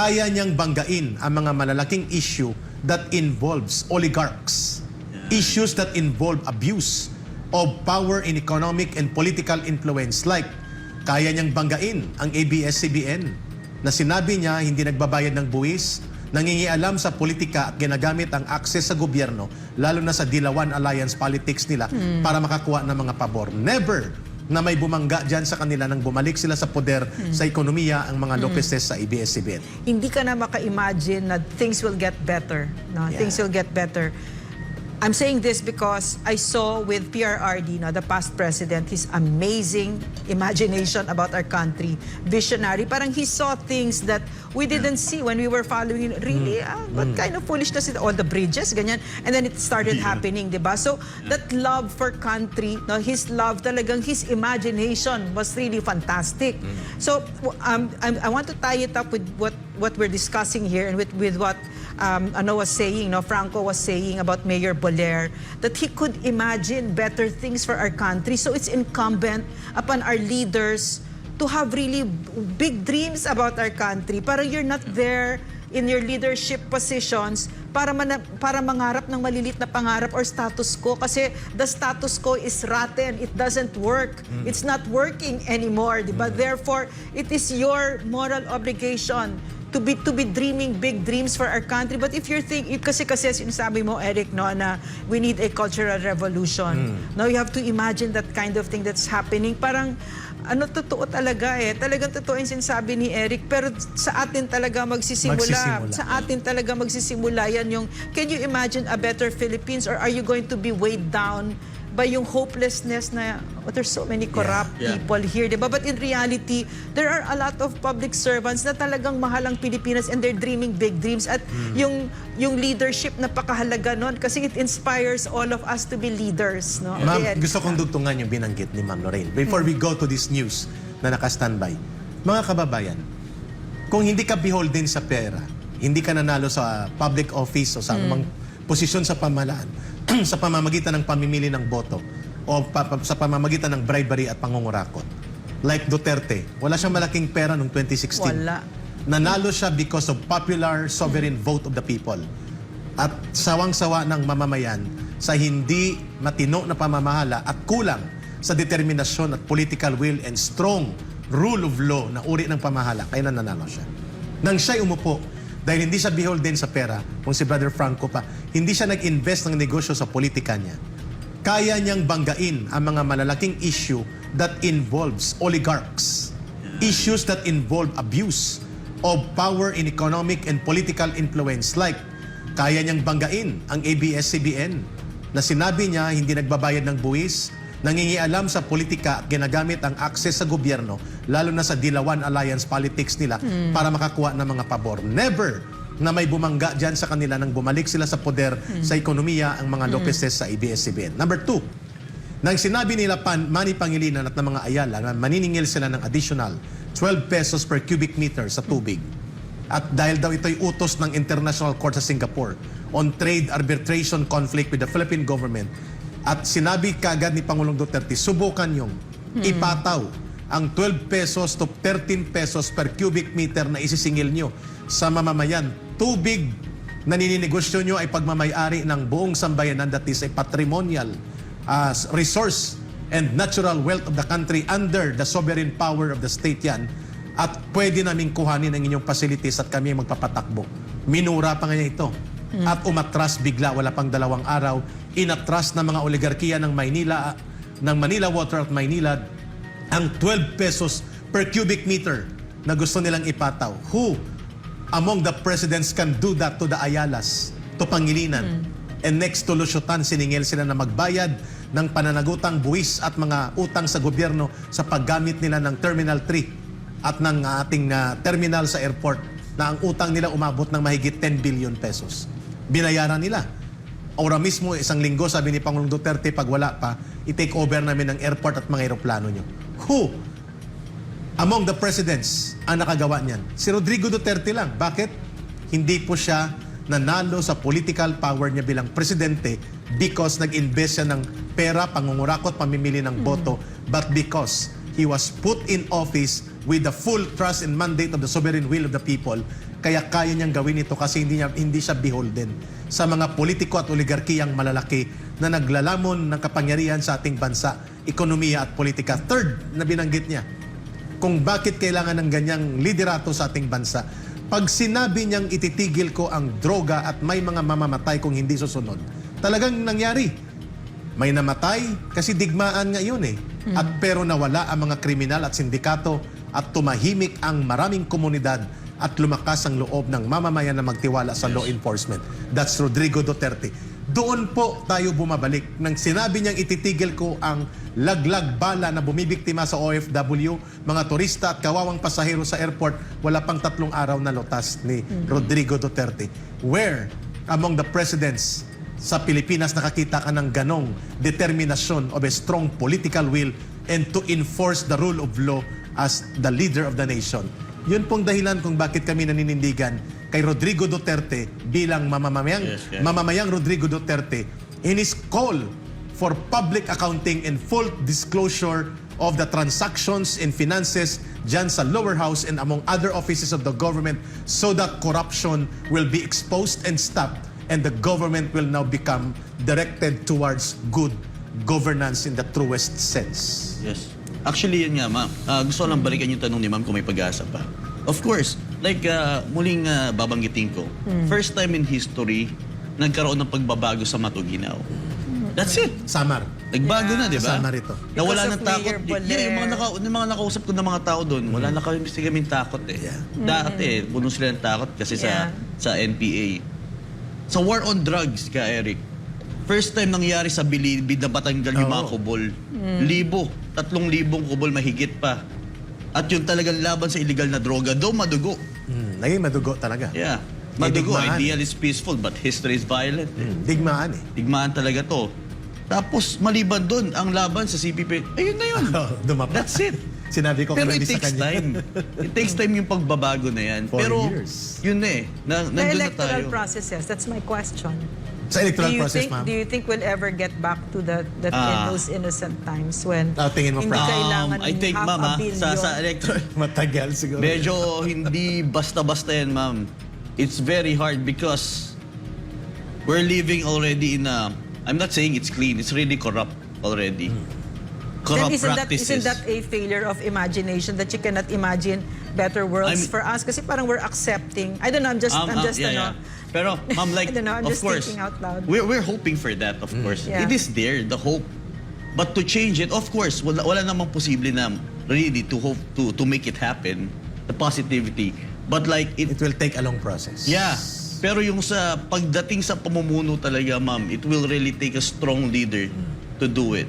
kaya niyang banggain ang mga malalaking issue that involves oligarchs. Issues that involve abuse of power in economic and political influence like kaya niyang banggain ang ABS-CBN na sinabi niya hindi nagbabayad ng buwis, nangingialam sa politika at ginagamit ang access sa gobyerno, lalo na sa Dilawan Alliance politics nila para makakuha ng mga pabor. Never na may bumangga dyan sa kanila nang bumalik sila sa poder sa ekonomiya ang mga Lopezes sa ABS-CBN. hindi ka na maka-imagine na things will get better. No? Yeah. Things will get better. I'm saying this because I saw with PRRD, no, the past president, his amazing imagination about our country, visionary. Parang he saw things that we didn't see when we were following. Really, ah, what kind of foolishness is all the bridges, ganyan. And then it started happening, di ba? So that love for country, no, his love talagang, his imagination was really fantastic. So um, I, I want to tie it up with what what we're discussing here and with with what um, ano was saying, no, Franco was saying about Mayor Boler, that he could imagine better things for our country. So it's incumbent upon our leaders to have really big dreams about our country. Para you're not there in your leadership positions para mana, para mangarap ng malilit na pangarap or status quo kasi the status quo is rotten. It doesn't work. It's not working anymore di ba? Therefore it is your moral obligation to be to be dreaming big dreams for our country. But if you're think kasi kasi sinasabi mo Eric no na we need a cultural revolution. No you have to imagine that kind of thing that's happening. Parang ano totoo talaga eh talagang totoo yung sinasabi ni Eric pero sa atin talaga magsisimula, Magsisimula. sa atin talaga magsisimula yan yung can you imagine a better Philippines or are you going to be weighed down by yung hopelessness na oh, there's so many corrupt Yeah. people here, di ba? But in reality, there are a lot of public servants na talagang mahal ang Pilipinas and they're dreaming big dreams. At yung yung leadership napakahalaga nun kasi it inspires all of us to be leaders, no? Ma'am, Ayan. gusto kong dugtungan yung binanggit ni Ma'am Lorraine. Before we go to this news na naka-standby, mga kababayan, kung hindi ka beholden sa pera, hindi ka nanalo sa public office o sa anumang posisyon sa pamahalaan, sa pamamagitan ng pamimili ng boto o pa- pa- sa pamamagitan ng bribery at pangungurakot. Like Duterte, wala siyang malaking pera noong 2016. Wala. Nanalo siya because of popular sovereign vote of the people. At sawang-sawa ng mamamayan sa hindi matino na pamamahala at kulang sa determinasyon at political will and strong rule of law na uri ng pamahala, kaya nanalo siya. Nang siya'y umupo, dahil hindi siya beholden sa pera, kung si Brother Franco pa, hindi siya nag-invest ng negosyo sa politika niya. Kaya niyang banggain ang mga malalaking issue that involves oligarchs. Issues that involve abuse of power in economic and political influence like kaya niyang banggain ang ABS-CBN na sinabi niya hindi nagbabayad ng buwis, nangingialam sa politika at ginagamit ang access sa gobyerno, lalo na sa Dilawan Alliance politics nila para makakuha ng mga pabor. Never na may bumangga dyan sa kanila nang bumalik sila sa poder sa ekonomiya ang mga Lopezes sa ABS-CBN. Number two, nang sinabi nila Pan, Manny Pangilinan at ng mga Ayala na maniningil sila ng additional 12 pesos per cubic meter sa tubig. At dahil daw ito'y utos ng International Court sa Singapore on trade arbitration conflict with the Philippine government, at sinabi kagad ni Pangulong Duterte, subukan yung ipataw ang 12 pesos to 13 pesos per cubic meter na isisingil nyo sa mamamayan. Tubig na nininegosyo nyo ay pagmamayari ng buong sambayanan that is a patrimonial uh, resource and natural wealth of the country under the sovereign power of the state yan at pwede naming kuhanin ang inyong facilities at kami magpapatakbo. Minura pa nga niya At umatras bigla, wala pang dalawang araw, inatras ng mga oligarkiya ng Maynila, ng Manila Water at Maynila, ang 12 pesos per cubic meter na gusto nilang ipataw. Who among the presidents can do that to the Ayalas, to Pangilinan? And next to Lusyotan, siningil sila na magbayad ng pananagutang buwis at mga utang sa gobyerno sa paggamit nila ng Terminal 3 at ng ating ah, terminal sa airport na ang utang nila umabot ng mahigit 10 billion pesos. Binayaran nila. Ora mismo, isang linggo, sabi ni Pangulong Duterte, pag wala pa, i-take over namin ang airport at mga aeroplano nyo. Who among the presidents ang nakagawa niyan? Si Rodrigo Duterte lang. Bakit? Hindi po siya nanalo sa political power niya bilang presidente because nag-invest siya ng pera, pangungurakot, pamimili ng boto, but because he was put in office with the full trust and mandate of the sovereign will of the people. Kaya kaya niyang gawin ito kasi hindi, niya, hindi siya beholden sa mga politiko at oligarkiyang malalaki na naglalamon ng kapangyarihan sa ating bansa, ekonomiya at politika. Third na binanggit niya, kung bakit kailangan ng ganyang liderato sa ating bansa. Pag sinabi niyang ititigil ko ang droga at may mga mamamatay kung hindi susunod, talagang nangyari. May namatay kasi digmaan nga yun eh. At pero nawala ang mga kriminal at sindikato at tumahimik ang maraming komunidad at lumakas ang loob ng mamamayan na magtiwala sa law enforcement. That's Rodrigo Duterte. Doon po tayo bumabalik. Nang sinabi niyang ititigil ko ang laglag bala na bumibiktima sa OFW, mga turista at kawawang pasahero sa airport, wala pang tatlong araw na lotas ni Rodrigo Duterte. Where among the presidents sa Pilipinas nakakita ka ng ganong determinasyon of a strong political will and to enforce the rule of law as the leader of the nation. Yun pong dahilan kung bakit kami naninindigan kay Rodrigo Duterte bilang mamamayang, Yes, yes. mamamayang Rodrigo Duterte in his call for public accounting and full disclosure of the transactions and finances dyan sa lower house and among other offices of the government so that corruption will be exposed and stopped and the government will now become directed towards good governance in the truest sense. Yes. Actually, yun nga, ma'am. Ah, gusto ko lang balikan yung tanong ni ma'am kung may pag-asa pa. Of course, like ah, muling ah, babanggitin ko, first time in history, nagkaroon ng pagbabago sa Matuginaw. That's it. Samar. Nagbago na, di ba? Kasama rito. Nawala ng takot. Yeah, yung mga, naka, yung mga nakausap ko ng mga tao doon, wala na kami kaming takot eh. Dati, eh, puno sila ng takot kasi sa Yeah. sa NPA. Sa war on drugs ka, Eric, first time nangyari sa Bilibid na batanggal yung mga Oo. kubol. Libo. Tatlong libong kubol mahigit pa. At yung talagang laban sa illegal na droga, do madugo. Hmm, naging madugo talaga. Yeah. Madugo, digmaan. ideal is peaceful, but history is violent. eh. Hmm, digmaan eh. Tigmaan talaga to. Tapos, maliban doon, ang laban sa CPP, ayun na yun. Oh, dumapa. That's it. Sinabi ko Pero it sa takes kanya. time. It takes time yung pagbabago na yan. Four Pero years. yun na eh. Na, The nandun na electoral tayo. processes, that's my question. Sa electoral do you process, think, ma'am. Do you think we'll ever get back to the, the Ah. those innocent times when Ah, tingin mo, hindi kailangan Um, I think, half ma'am, a ah, billion? sa, sa electoral, Matagal siguro. medyo hindi basta-basta yan, ma'am. It's very hard because we're living already in a, I'm not saying it's clean, it's really corrupt already. Corrupt Then isn't that, practices. isn't that a failure of imagination that you cannot imagine better worlds I'm- for us? Kasi parang we're accepting. I don't know, I'm just, Um, I'm um, just, yeah, ano, yeah. Pero, ma'am, like, I don't know, I'm of just course, thinking out loud. We're, we're hoping for that, of course. Yeah. It is there, the hope. But to change it, of course, wala, wala namang posible na really to hope to to make it happen, the positivity. But like, it, It will take a long process. yeah. Pero yung sa pagdating sa pamumuno talaga, ma'am, it will really take a strong leader to do it.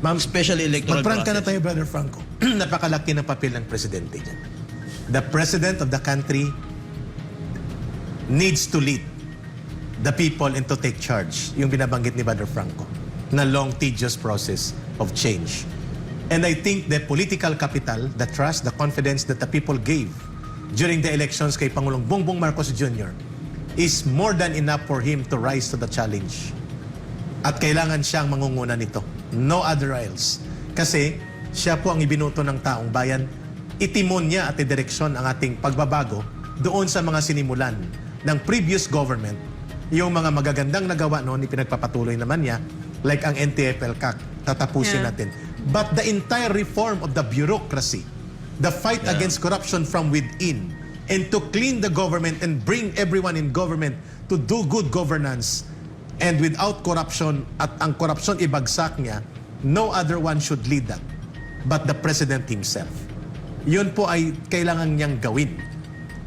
Ma'am, Especially electoral Magprangka na process. tayo, Brother Franco. Napakalaki ng papel ng presidente dyan. The president of the country needs to lead the people and to take charge. Yung binabanggit ni Brother Franco na long, tedious process of change. And I think the political capital, the trust, the confidence that the people gave during the elections kay Pangulong Bongbong Marcos Jr. is more than enough for him to rise to the challenge. At kailangan siyang mangunguna nito. No other else. Kasi siya po ang ibinuto ng taong bayan. Itimon niya at direksyon ang ating pagbabago doon sa mga sinimulan ng previous government. Yung mga magagandang nagawa noon, ipinagpapatuloy naman niya, like ang NTFL-CAC, tatapusin Yeah. natin. But the entire reform of the bureaucracy, the fight Yeah. against corruption from within, and to clean the government and bring everyone in government to do good governance, and without corruption, at ang korupsyon ibagsak niya, no other one should lead that but the President himself. Yun po ay kailangan niyang gawin.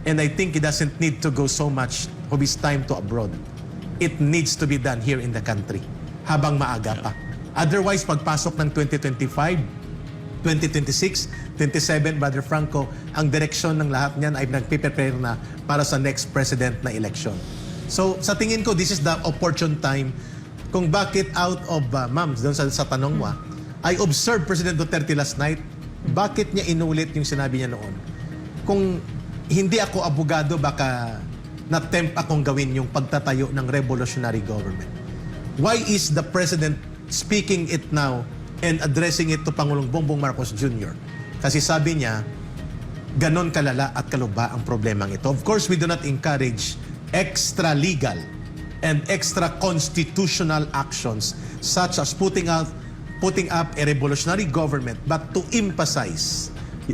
And I think he doesn't need to go so much of his time to abroad. It needs to be done here in the country habang maaga pa. Otherwise, pagpasok ng 2025, 2026, 27, Brother Franco, ang direksyon ng lahat niyan ay nagpiprepare na para sa next president na election. So, sa tingin ko, this is the opportune time kung bakit out of, uh, ma'am, doon sa, sa tanong mo, ah, I observed President Duterte last night, bakit niya inulit yung sinabi niya noon? Kung hindi ako abogado, baka na-tempt akong gawin yung pagtatayo ng revolutionary government. Why is the President speaking it now and addressing it to Pangulong Bongbong Marcos Jr.? Kasi sabi niya, ganon kalala at kalubha ang problemang ito. Of course, we do not encourage extra-legal and extra-constitutional actions such as putting out putting up a revolutionary government but to emphasize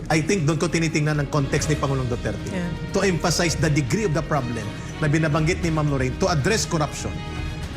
I think doon ko tinitingnan ang context ni Pangulong Duterte Yeah. to emphasize the degree of the problem na binabanggit ni Ma'am Lorraine to address corruption.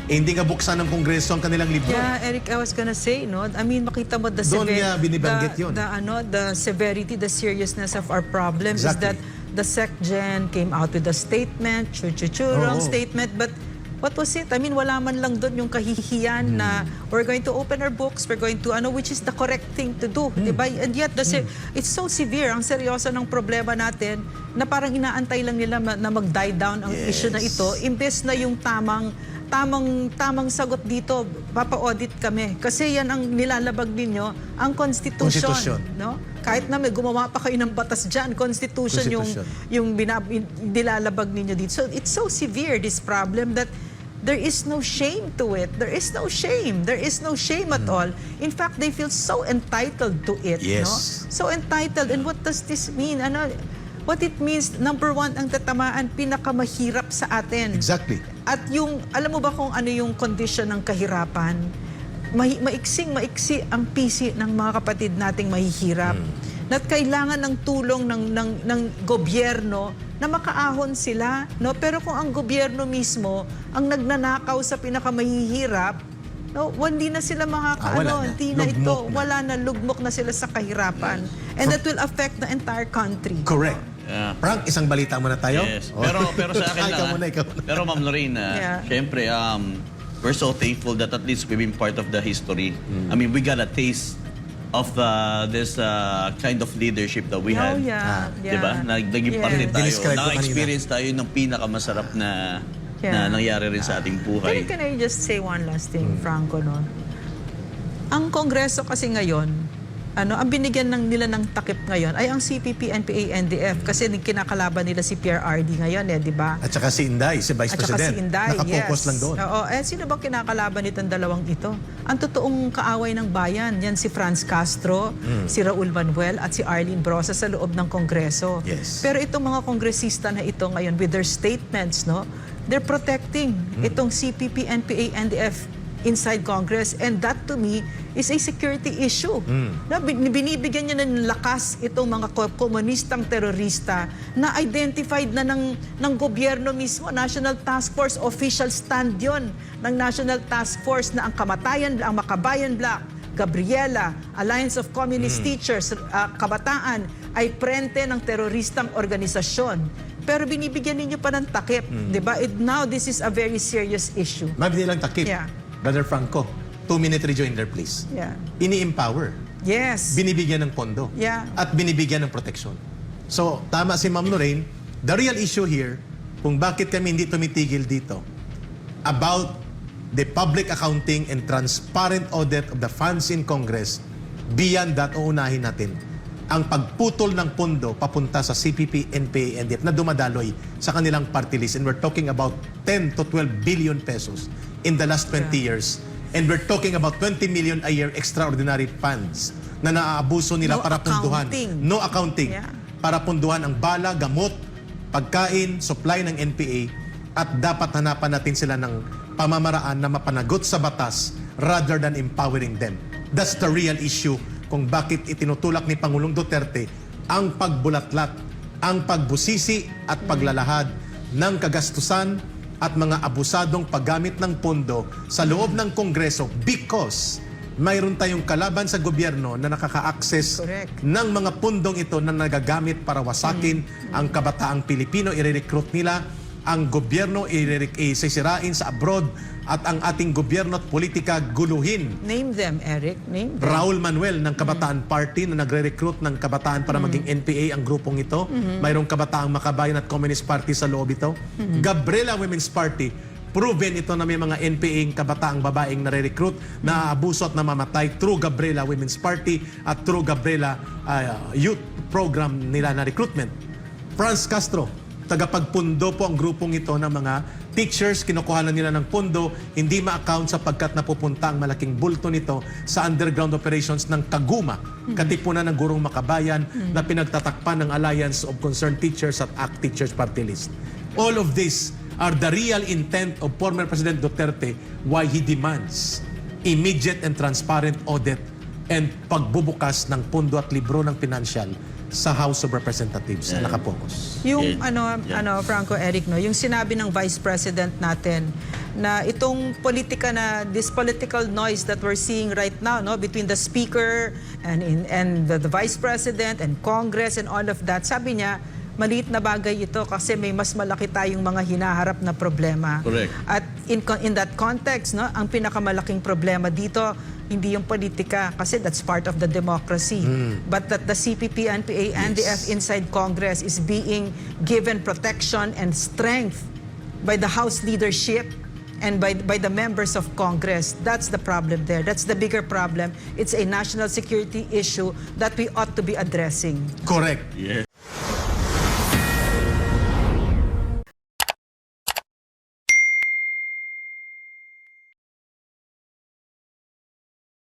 Eh, hindi nga buksan ng Kongreso ang kanilang libro. Yeah, Eric, I was gonna say, no? I mean, makita mo the Doon niya binibanggit the, yun. The, ano, the severity, the seriousness of our problem is Exactly. that the SecGen came out with a statement, chu-chu-chu, wrong Oo. statement, but what was it? I mean, wala man lang doon yung kahihiyan na Hmm. we're going to open our books, we're going to, ano, which is the correct thing to do, Hmm. di ba? And yet, the se- it's so severe, ang seryoso ng problema natin, na parang inaantay lang nila na mag-die down ang Yes. issue na ito, imbes na yung tamang tamang tamang sagot dito papa-audit kami kasi yan ang nilalabag ninyo ang constitution, Constitution. no kahit na may gumawa pa kayo ng batas diyan constitution, yung Constitution. yung binab- nilalabag ninyo dito so it's so severe this problem that there is no shame to it. There is no shame. There is no shame at all. In fact they feel so entitled to it no? Yes. so entitled. And what does this mean? Ano what it means number one ang tatamaan pinakamahirap sa atin. Exactly. at yung, alam mo ba kung ano yung condition ng kahirapan? Mahi, maiksing maiksi ang pisi ng mga kapatid nating mahihirap. Na kailangan ng tulong ng, ng, ng gobyerno na makaahon sila. No? Pero kung ang gobyerno mismo ang nagnanakaw sa pinakamahihirap, no, hindi na sila makakaano, Ah, na. hindi na ito, na. wala na, lugmok na sila sa kahirapan. And that will affect the entire country. Correct. Yeah. Frank, isang balita muna tayo? Yes. Oh. Pero pero sa akin lang. ikaw ah. muna, ikaw muna. Pero Ma'am Lorraine, ah, Yeah. syempre um we're so thankful that at least we've been part of the history. Mm. I mean, we got a taste of uh, this uh, kind of leadership that we Oh, had. yeah. yeah. Diba? Nag, naging Yes. parte tayo. Dinescribe ko Naka-experience tayo ng pinakamasarap na Yeah. na nangyari rin sa ating Can, buhay. can I just say one last thing, Hmm. Franco, no? Ang Kongreso kasi ngayon, ano, ang binigyan ng nila ng takip ngayon ay ang CPP, NPA, NDF kasi kinakalaban nila si PRRD ngayon eh, di ba? At saka si Inday, si Vice At President. si Inday, Nakapokus yes. lang doon. Oo, eh sino bang kinakalaban nitong dalawang ito? Ang totoong kaaway ng bayan, yan si Franz Castro, Hmm. si Raul Manuel at si Arlene Brosa sa loob ng Kongreso. Yes. Pero itong mga kongresista na ito ngayon with their statements, no, they're protecting Hmm. itong CPP, NPA, NDF inside Congress and that to me is a security issue. Hmm. Na bin- binibigyan niya ng lakas itong mga ko- komunistang terorista na identified na ng ng gobyerno mismo, National Task Force official stand 'yon ng National Task Force na ang kamatayan ang Makabayan Black Gabriela, Alliance of Communist Teachers, uh, Kabataan ay prente ng teroristang organisasyon. Pero binibigyan ninyo pa ng takip, 'di ba? It- Now this is a very serious issue. Hindi lang takip. Yeah. Brother Franco, two-minute rejoinder please. Yeah. Ini-empower. Yes. Binibigyan ng pondo. Yeah. At binibigyan ng proteksyon. So, tama si Ma'am Lorraine, the real issue here, kung bakit kami hindi tumitigil dito, about the public accounting and transparent audit of the funds in Congress, beyond that, uunahin natin ang pagputol ng pondo papunta sa CPP, NPA, NDF na dumadaloy sa kanilang party list. And we're talking about 10 to 12 billion pesos in the last 20 years. And we're talking about 20 million a year extraordinary funds na naaabuso nila No para punduhan. No accounting. Yeah. Para punduhan ang bala, gamot, pagkain, supply ng NPA at dapat hanapan natin sila ng pamamaraan na mapanagot sa batas rather than empowering them. That's the real issue kung bakit itinutulak ni Pangulong Duterte ang pagbulatlat, ang pagbusisi at paglalahad ng kagastusan at mga abusadong paggamit ng pondo sa loob ng Kongreso because mayroon tayong kalaban sa gobyerno na nakaka-access Correct. ng mga pundong ito na nagagamit para wasakin ang kabataang Pilipino, i-recruit nila ang gobyerno, isisirain sa abroad at ang ating gobyerno at politika guluhin. Name them, Eric. Name them. Raul Manuel ng Kabataan Party na nagre-recruit ng kabataan para maging NPA ang grupong ito. Mayroong Kabataang Makabayan at Communist Party sa loob ito. Gabriela Women's Party, proven ito na may mga NPA ang kabataang babaeng nare-recruit na abuso at namamatay through Gabriela Women's Party at through Gabriela uh, Youth Program nila na recruitment. Franz Castro, tagapagpundo po ang grupong ito ng mga teachers, kinukuha na nila ng pondo, hindi ma-account sapagkat napupunta ang malaking bulto nito sa underground operations ng Kaguma, katipunan ng gurong makabayan na pinagtatakpan ng Alliance of Concerned Teachers at ACT Teachers Party List. All of this are the real intent of former President Duterte why he demands immediate and transparent audit and pagbubukas ng pondo at libro ng financial sa House of Representatives na nakapokus. Yung Yeah. ano Yeah. ano Franco Eric no, yung sinabi ng Vice President natin na itong politika na this political noise that we're seeing right now no between the speaker and in and the, the Vice President and Congress and all of that. Sabi niya maliit na bagay ito kasi may mas malaki tayong mga hinaharap na problema. Correct. At in in that context, no, ang pinakamalaking problema dito hindi yung politika kasi that's part of the democracy. But that the CPP, NPA, and the F inside Congress is being given protection and strength by the House leadership and by by the members of Congress. That's the problem there. That's the bigger problem. It's a national security issue that we ought to be addressing. Correct. Yeah.